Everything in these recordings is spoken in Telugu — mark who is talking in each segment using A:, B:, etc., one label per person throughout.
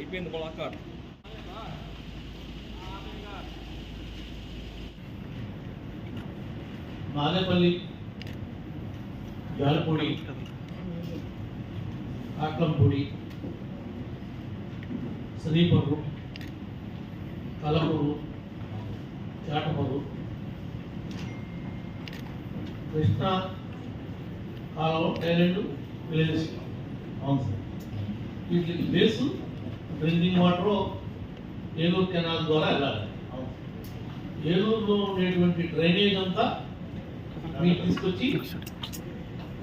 A: అయిపోయింది ములాఖాట్
B: మాదేపల్లి జాలపూడి కాట్లంపూడి శ్రీపర్రు కలపూరు చాటపరు కృష్ణ కాలువ టైలెండ్ విలేజెస్.
C: అవును సార్.
B: వీటికి base drinking water Eluru canal ద్వారా వెళ్ళాలి. ఏలూరులో ఉండేటువంటి డ్రైనేజ్ అంతా మీరు తీసుకొచ్చి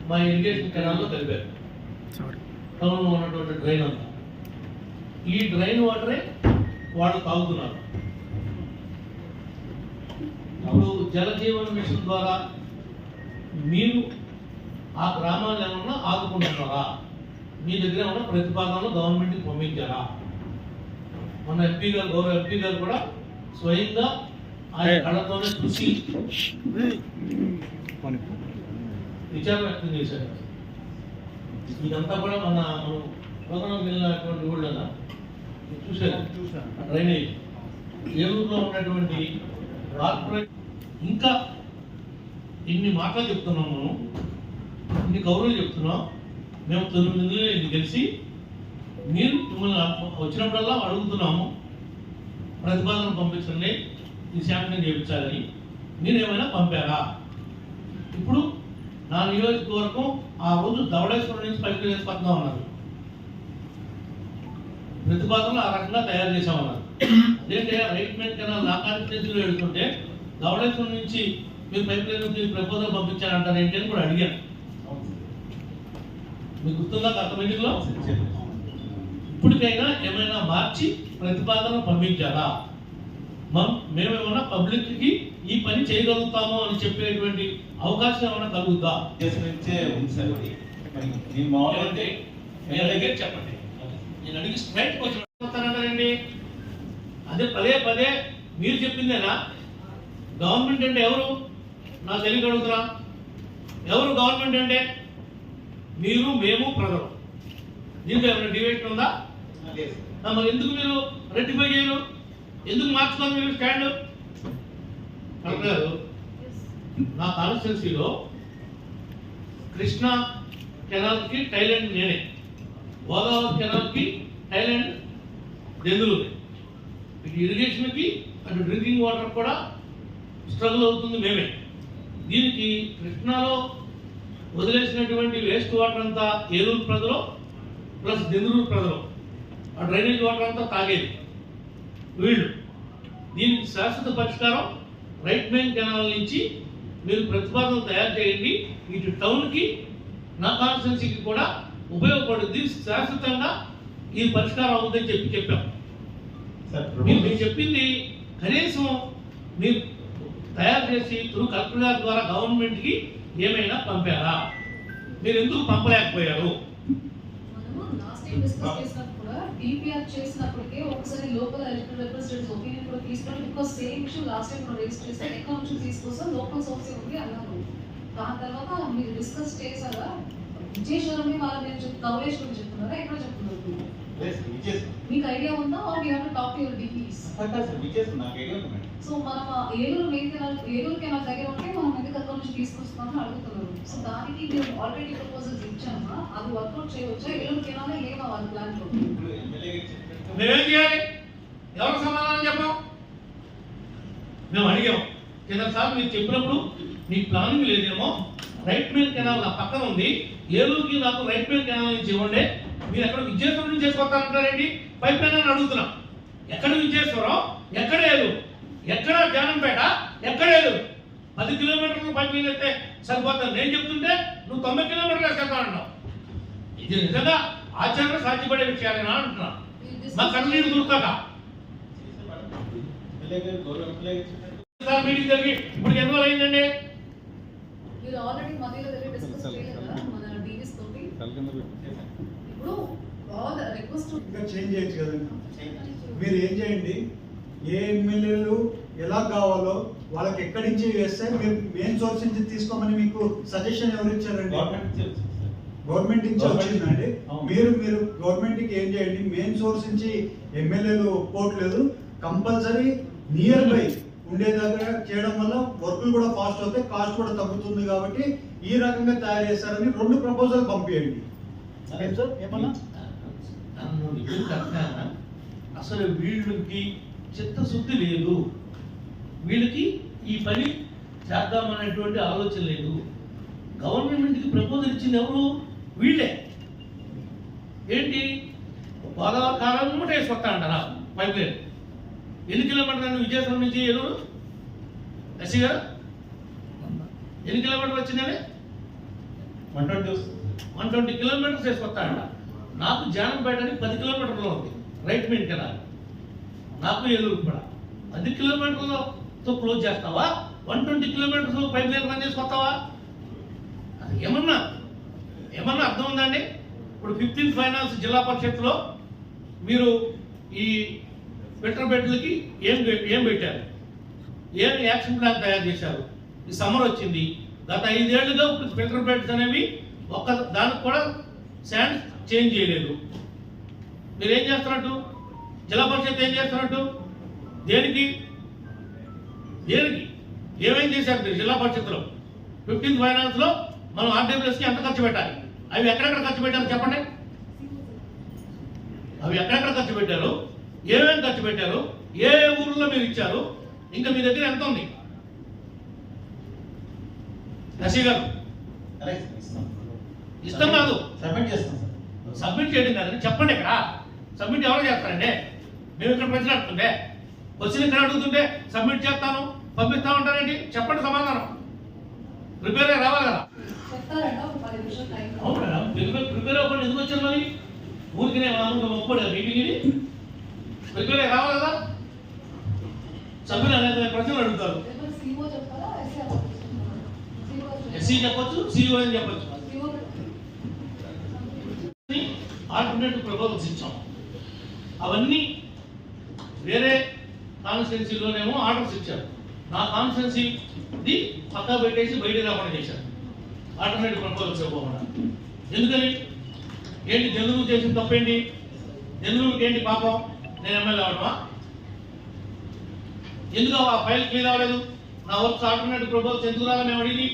B: మా ఇరిగేషన్ కెనాల్లో కలిపారు. టౌన్లో ఉన్నటువంటి డ్రైన్ అంతా. ఈ డ్రైన్ వాటరే వాళ్ళు తాగుతున్నారు. ఇప్పుడు జలజీవన్ మిషన్ ద్వారా మీరు ఆ గ్రామాలు ఏమన్నా ఆదుకుంటున్నారా? మీ దగ్గర ఏమన్నా ప్రతిపాదనలు గవర్నమెంట్కి పంపించారా? మన ఎంపీ గారు గౌరవ ఎంపీ గారు కూడా స్వయంగా ఆయన కళ్ళతోనే చూసి విచారణ వ్యక్తం చేశారు ఇదంతా కూడా మన మనం ప్రోగ్రాం వెళ్ళినటువంటి ఊళ్ళన చూశారు. డ్రైనేజ్ ఏలూరులో ఉన్నటువంటి కార్పొరేట్ ఇంకా ఇన్ని మాటలు చెప్తున్నాం మనం ఇన్ని కౌరులు చెప్తున్నాం మేము తొమ్మిది నెలలు ఇది తెలిసి మీరు మిమ్మల్ని వచ్చినప్పుడల్లా అడుగుతున్నాము ప్రతిపాదన పంపించండి ఈ శాంక్షన్ చేయించాలని. మీరు ఏమైనా పంపారా? ఇప్పుడు నా నియోజకవర్గం ఆ రోజు ధవళేశ్వరం నుంచి పైకి వేసుకొస్తా ఉన్నారు ప్రతిపాదనలు ఆ రకంగా తయారు చేసామన్నారు అదేంటే రైట్ మెయిన్ కెనాల్ నా కాన్స్టిట్యూన్సీలో వెళ్తుంటే ధవళేశ్వరం నుంచి మీరు పైప్ లైన్ నుంచి ప్రపోజల్ పంపించారంటారు ఏంటి అని కూడా అడిగాను. మీకు గుర్తుందా? గత మీటింగ్లో. ఇప్పటికైనా ఏమైనా మార్చి ప్రతిపాదన పంపించారా మేమేమన్నా పబ్లిక్కి ఈ పని చేయగలుగుతాము అని చెప్పేటువంటి అవకాశం ఏమైనా కలుగుతా
C: ఉద్దేశం నుంచే ఉంది సార్ నేను
B: ఏమంటే మీ దగ్గర చెప్పండి. నేను అడిగి స్ట్రైట్ వచ్చి అదే పదే పదే మీరు చెప్పిందేనా? గవర్నమెంట్ అంటే ఎవరు? నాకు తెలియక అడుగుతున్నా. ఎవరు గవర్నమెంట్ అంటే? మీరు మేము ప్రజలు. దీంట్లో ఏమైనా డిబేట్ ఉందా? మరి ఎందుకు మీరు రెక్టిఫై చేయరు ఎందుకు మార్చుకోరు మీరు స్టాండ్? కలెక్టర్ నా కాన్స్టిట్యున్సీలో కృష్ణా కెనాల్కి టైలెండ్ నేనే. గోదావరి కెనాల్కి థైలాండ్ దెందులు ఇటు ఇరిగేషన్కి అటు డ్రింకింగ్ వాటర్ కూడా స్ట్రగుల్ అవుతుంది మేమే. దీనికి కృష్ణాలో వదిలేసినటువంటి వేస్ట్ వాటర్ అంతా ఏలూరు ప్రజలు ప్లస్ దెందులూరు ప్రజలు. ఆ డ్రైనేజ్ వాటర్ అంతా తాగేది. వీళ్ళు. దీనికి శాశ్వత పరిష్కారం రైట్ మెయిన్ కెనాల్ నుంచి మీరు ప్రతిపాదన తయారు చేయండి. ఇటు టౌన్కి నా కాన్స్టిట్యున్సీకి కూడా ఉపయోగపడుద్ది. శాశ్వతంగా ఈ పరిష్కారం అవుతుందని చెప్పి చెప్పాం.
C: సార్
B: మీరు మీరు చెప్పింది కనీసం మీరు తయారు చేసి త్రూ కలెక్టర్ ద్వారా గవర్నమెంట్కి ఏమైనా పంపారా? మీరు ఎందుకు పంపలేకపోయారు?
D: డిపిఆర్ చేసినప్పటికే ఒకసారి లోకల్ ఎలక్టెడ్ రిప్రజెంటేటివ్స్ ఒపీనియన్ కూడా తీసుకోవాలి because same issue last time కూడా రేస్ చేస్తే ఎక్కడ నుంచి తీసుకొస్తే లోకల్ సోర్స్ ఉంది అన్నారు దాని తర్వాత మీరు డిస్కస్ చేశారా? విజయేశ్వరం వాళ్ళ నేను చెప్ ధవళేశ్వరం చెప్తున్నారా? ఎక్కడ చెప్తున్నారు. మీకు ఐడియా ఉందా? Are you have to talk your DPs. So మనం Eluru main canal Eluru canal దగ్గర ఉంటే మనం ఎందుకు అక్కడ నుంచి తీసుకొస్తామని అడుగుతున్నారు. సో దానికి మేము ఆల్రెడీ ప్రపోజల్స్ ఇచ్చామా? అది చేయవచ్చా ఏలూరు కెనాలే లేదా వాళ్ళ
C: ప్లాన్లో.
B: మేమేం చేయాలి? ఎవరు సమాధానం చెప్పాం? మేము అడిగాం. కిందసారి మీరు చెప్పినప్పుడు మీ ప్లానింగ్ లేదేమో రైట్ మెయిన్ కెనాల్ నా పక్కన ఉంది. ఏలూరుకి నాకు రైట్ మెయిన్ కెనాల్ నుంచి ఇవ్వండి. మీరు ఎక్కడ విజయేశ్వరం నుంచి చేసుకొస్తారంటారేంటి పైప్ లైన్ అని అడుగుతున్నాం. ఎక్కడ విజయేశ్వరం ఎక్కడ ఏలు ఎక్కడ జానంపేట ఎక్కడ ఏలు పది కిలోమీటర్లు పైప్ లైన్ అయితే సరిపోతుంది. నేను చెప్తుంటే నువ్వు తొంభై కిలోమీటర్లు వేసేస్తానంటావు ఇది నిజంగా ఆచరణ సాధ్యపడే విషయాలేనా అంటున్నా? మా కన్నీరు దొరకక మీటింగ్ జరిగి ఇప్పుడు ఎన్ని రోజులు అయిందండి
E: ఇంకా చేంజ్ చేయొచ్చు కదండి మీరు ఏం చేయండి? ఏ ఎమ్మెల్యేలు ఎలా కావాలో వాళ్ళకి ఎక్కడి నుంచి వేస్తే మీరు మెయిన్ సోర్స్ నుంచి తీసుకోమని మీకు సజెషన్ ఎవరు ఇచ్చారండి
C: గవర్నమెంట్ నుంచి
E: వచ్చిందండి. మీరు మీరు గవర్నమెంట్కి ఏం చేయండి? మెయిన్ సోర్స్ నుంచి ఎమ్మెల్యేలు పోవట్లేదు కంపల్సరీ నియర్ బై ఉండే దగ్గర చేయడం వల్ల వర్కులు కూడా ఫాస్ట్ అవుతాయి. కాస్ట్ కూడా తగ్గుతుంది కాబట్టి ఈ రకంగా తయారు చేస్తారని రెండు ప్రపోజల్ పంపించండి
B: అసలు వీళ్ళకి చిత్తశుద్ధి లేదు. వీళ్ళకి ఈ పని చేద్దామనేటువంటి ఆలోచన లేదు. గవర్నమెంట్కి ప్రపోజల్ ఇచ్చింది ఎవరు? వీళ్ళే. ఏంటి? గోదావరి కాలం కూడా వేసుకొస్తా అంటారా పైప్ లైన్ ఎన్ని కిలోమీటర్లు విజయనగరం నుంచి ఏలూరు? ఎస్సీ గారు? ఎన్ని కిలోమీటర్లు వచ్చిందండి?
C: One twenty
B: one twenty kilometres వేసుకొస్తాడంట నాకు జానంపేట అని పది కిలోమీటర్లో ఉంది రైట్ మెయిన్ కదా నాకు ఏలూరు కూడా. పది కిలోమీటర్లతో క్లోజ్ చేస్తావా? One twenty kilometres pipeline run చేసుకొస్తావా అది ఏమన్నా ఏమన్నా అర్థం ఉందండి? ఇప్పుడు ఫిఫ్టీన్త్ ఫైనాన్స్ జిల్లా పరిషత్లో మీరు ఈ ఫిల్టర్ బెడ్లకి ఏం ఏం పెట్టారు? ఏం యాక్షన్ ప్లాన్ తయారు చేశారు? ఈ సమ్మర్ వచ్చింది. గత ఐదేళ్ళుగా ఇప్పుడు ఫిల్టర్ బెడ్స్ అనేవి ఒక్క దానికి కూడా శాండ్ చేంజ్ చేయలేదు. మీరు ఏం చేస్తున్నట్టు? జిల్లా పరిషత్ ఏం చేస్తున్నట్టు? దేనికి? దేనికి? ఏమేం చేశారు మీరు జిల్లా పరిషత్లో ఫిఫ్టీన్త్ ఫైనాన్స్లో మనం ఆర్డబ్ల్యూఎస్కి ఎంత ఖర్చు పెట్టాలి? అవి ఎక్కడెక్కడ ఖర్చు పెట్టారు చెప్పండి? అవి ఎక్కడెక్కడ ఖర్చు పెట్టారు? ఏమేమి ఖర్చు పెట్టారు? ఏ ఏ ఊర్లో మీరు ఇచ్చారు? ఇంకా మీ దగ్గర ఎంత ఉంది? నసీ గారు. ఇష్టం కాదు.
C: సబ్మిట్ చేస్తాం సార్
B: సబ్మిట్ చేయడం కాదండి. చెప్పండి ఇక్కడ. సబ్మిట్ ఎవరు చేస్తారండి? మేము ఇక్కడ ప్రశ్న అడుగుతుండే క్వశ్చన్ ఇక్కడ అడుగుతుంటే సబ్మిట్ చేస్తాను పంపిస్తా ఉంటారండి చెప్పండి సమాధానం. ప్రిపేర్ రావాలి కదా.
D: చెప్తారంట ఒక పది నిమిషాలు టైం
B: అవును? మేడం ప్రిపేర్ ప్రిపేర్ అవ్వకుండా ఎందుకు వచ్చారు మరి? ఊరికినే మామూలుగా ఒప్పుకోడు మీటింగ్ ఇది ప్రిపేర్ అయ్యి రావాలి కదా? సభ్యులు అనేక ప్రశ్నలు అడుగుతారు.
D: సీఓ ఎస్సీ సీఓ
B: చెప్పొచ్చు సిఇఓ అని చెప్పొచ్చు?
D: సీఓ
B: ఆల్టర్నేటివ్ ప్రపోజల్స్ ఇచ్చాం. అవన్నీ వేరే కాన్స్టిట్యున్సీలోనేమో ఆర్డర్స్ ఇచ్చారు. నా కాన్స్టిట్యున్సీ పక్కా పెట్టేసి బయట రాకుండా చేశారు. ఆటోమేటిక్ ప్రపోజల్స్ ఇవ్వకుండా ఎందుకని? ఏంటి జనులు చేసిన తప్పేంటి? జనులకి ఏంటి పాపం? నేను ఎమ్మెల్యే అవడమా ఎందుకు ఆ ఫైల్ క్లియర్ అవ్వలేదు? నా వర్క్స్ ఆటోమేటిక్ ప్రపోజల్స్ ఎందుకు రాగా మేము అడిగి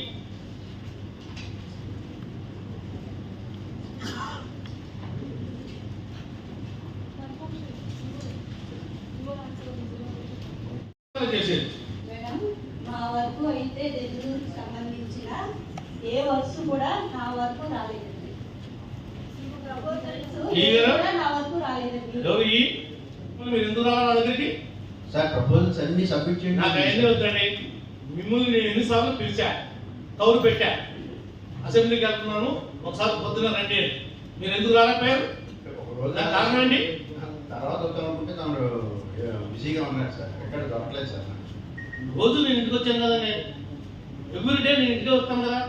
B: చేసేది
A: మేడం మా వరకు అయితే నెల్లూరుకి సంబంధించిన ఏ వర్క్స్ కూడా నా వరకు రాలేదండి ప్రపోజల్స్
B: Clear?
A: కూడా నా వరకు రాలేదండి
B: ఎవరు ఈ మీరు ఎందుకు రావాలి నా దగ్గరికి?
F: సార్ ప్రపోజల్స్ అన్ని సబ్మిట్
B: నాకు అన్నీ
F: చేయండి
B: వద్దండి. మిమ్మల్ని నేను ఎన్నిసార్లు పిలిచా కౌరు పెట్టా. అసెంబ్లీకి వెళ్తున్నాను. ఒకసారి పొద్దున రండి. మీరు ఎందుకు రాలేకపోయారు? కారణం ఏంటి?
F: తర్వాత వద్దామనుకుంటే తను బిజీగా ఉన్నారు సార్. ఎక్కడ దొరకలేదు సార్.
B: రోజు నేను ఇంటికి వచ్చాను కదా నేను ఎవ్రీ డే నేను ఇంటికి వస్తాను కదా.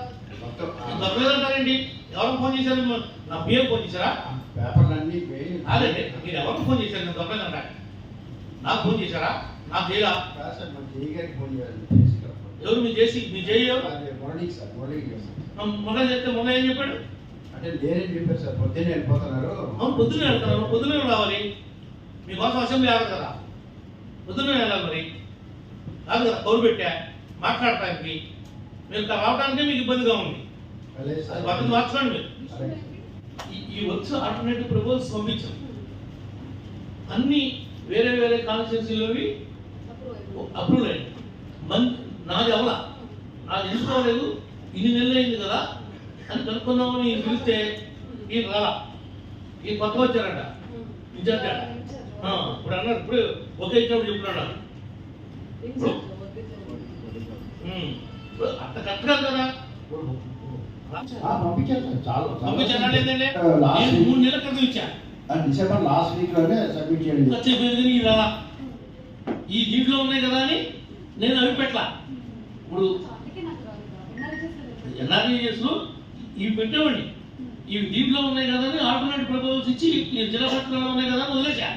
B: దొరకలేదంటారండి ఎవరికి ఫోన్ చేశారు నా పిఎం ఫోన్ చేశారా?
F: పేపర్లన్నీ పోయి
B: అదండి మీరు ఎవరికి ఫోన్ చేశారు? నేను దొరకలేదంట నాకు ఫోన్ చేశారా? నాకు చేయరా
F: కాదు సార్ మన జేఈ గారికి ఫోన్ చేయాలి. చేసి ఇక్కడ ఫోన్.
B: ఎవరు మీరు చేసి మీరు చేయరు
F: అది మార్నింగ్ సార్ మార్నింగ్ చేస్తాం.
B: మొన్న చెప్తే మొన్న ఏం చెప్పాడు?
F: అంటే లేరని చెప్పారు సార్ పొద్దున్నే వెళ్ళిపోతున్నారు.
B: అవును పొద్దున్నే వెళ్తాను పొద్దున్నే రావాలి? మీకోసం అసెంబ్లీ కదా. పొద్దున్నే వెళ్ళాలి మరి. కాదు కదా కౌరు పెట్టా మాట్లాడటానికి. మీరు రావడానికే మీకు ఇబ్బందిగా ఉంది. అది పక్కన మార్చుకోండి మీరు. ఈ- వర్క్స్ ఆల్టర్నేటివ్ ప్రపోజల్స్ పంపించాం అన్ని వేరే వేరే కాన్స్టిట్యున్సీలోవి అప్రూవ్ అయ్యింది మన్ నాది అవలా. నాది ఎందుకు అవ్వలేదు ఇన్ని నెలలు అయింది కదా. అని కనుక్కుందామని ఈయన పిలిస్తే ఈయన రాలా. ఈయన కొత్త వచ్చారంట. ఇన్ఛార్జ్ ఇప్పుడు అన్నారు ఇప్పుడు ఒకే ఇచ్చినప్పుడు చెప్తున్నాడు. ఇప్పుడు అంత కరెక్ట్గా కదా. మూడు నెలల క్రితం ఇచ్చా.
G: డిసెంబర్ లాస్ట్ వీక్లోనే సబ్మిట్ చేయండి.
B: ఇది రాలా. ఈ దీంట్లో ఉన్నాయి కదా అని నేను అవి పెట్టలా. ఇప్పుడు
D: అందుకే నాకు రాలేదు
B: ఎన్ఆర్ఈ చేస్తూ ఇవి పెట్టేవాడిని. ఇవి దీంట్లో ఉన్నాయి కదా అని ఆల్టర్నేటివ్ ప్రపోజల్స్ ఇచ్చి ఈ జిల్లా పట్టణంలో ఉన్నాయి కదా అని వదిలేసా.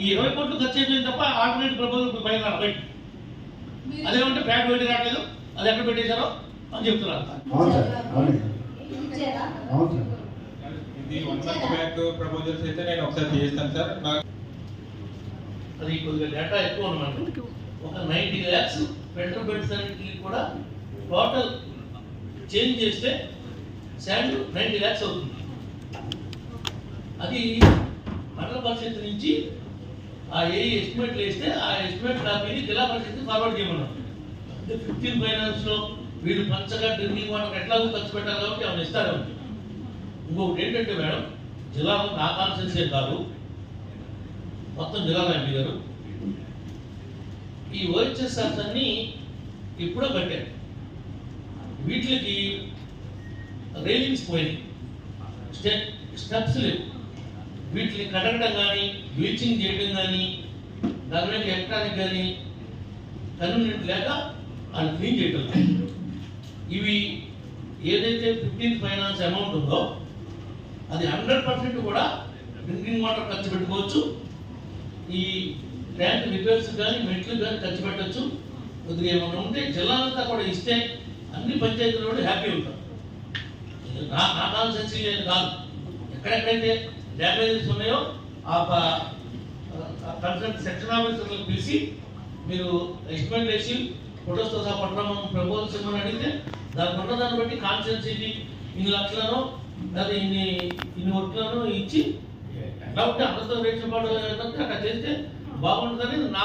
B: ఈ ఇరవై కోట్లు ఖర్చు అయిపోయింది తప్ప ఆల్టర్నేటివ్ ప్రపోజల్ పైన రాబట్టి అదేమంటే ఫ్యాట్ బయట రావట్లేదు? అది ఎక్కడ పెట్టేశారో? అని చెప్తున్నారు.
H: ఇది వన్ మంత్ బ్యాక్ ప్రపోజల్స్ అయితే నేను ఒకసారి చేస్తాను సార్.
B: అది కొద్దిగా డేటా ఎక్కువ అనమాట ఒక నైంటీ ల్యాక్స్ ఫిల్టర్ బెడ్స్ అన్నిటికి కూడా టోటల్ చేంజ్ చేస్తే శాండ్ నైంటీ ల్యాక్స్ అవుతుంది. అది మండల పరిషత్ నుంచి ఆ ఏ ఎస్టిమేట్లు వేస్తే ఆ ఎస్టిమేట్ కాపీని జిల్లా పరిషత్ ఫార్వర్డ్ చేయమన్నాం అంటే ఫిఫ్టీన్ ఫైనాన్స్లో వీళ్ళు పంచగా డ్రింకింగ్ వాటర్ ఎట్లాగో ఖర్చు పెట్టారు కాబట్టి ఆమె ఇస్తారు ఇంకొకటి ఏంటంటే మేడం జిల్లాలో నా కాన్సెన్సే కాదు. మొత్తం జిల్లాలో ఎంపీ గారు. ఈ ఓహెచ్ఎస్ఆర్స్ అన్ని ఎప్పుడో కట్టారు. వీటికి రైలింగ్స్ పోయినాయి. స్టెప్స్ లేవు. వీటిని కడగడం కానీ బ్లీచింగ్ చేయడం కానీ దాని మీద ఎక్కడానికి కానీ కన్వీనియంట్ లేక అది క్లీన్ చేయటం ఇవి ఏదైతే ఫిఫ్టీన్ ఫైనాన్స్ అమౌంట్ ఉందో అది హండ్రెడ్ పర్సెంట్ కూడా డ్రింకింగ్ వాటర్ ఖర్చు పెట్టుకోవచ్చు. ఈ ట్యాంక్ రిపేర్స్ కానీ మెట్లు కానీ ఖర్చు పెట్టచ్చు. కొద్దిగా ఏమైనా ఉంటే జిల్లాలంతా కూడా ఇస్తే అన్ని పంచాయతీలు కూడా హ్యాపీ ఉంటారు నా నా కాన్సెన్సీ లేదు కాదు. ఎక్కడెక్కడైతే డ్యామేజెస్ ఉన్నాయో ఆ కన్సల్ట్ సెక్షన్ ఆఫీసర్లకు పిలిచి మీరు ఎస్టిమేట్ వేసి ఫోటోస్తో సహా పట్టణం ప్రపోజల్స్ ఇవ్వమని అడిగితే దానికి ఉన్న దాన్ని బట్టి కాన్సెన్సీకి ఇన్ని లక్షలను లేదా ఇన్ని ఇన్ని ఒట్లను ఇచ్చి ఎలా ఉంటే అందరితో రేషన్ పాటు అట్లా చేస్తే బాగుంటుందని నా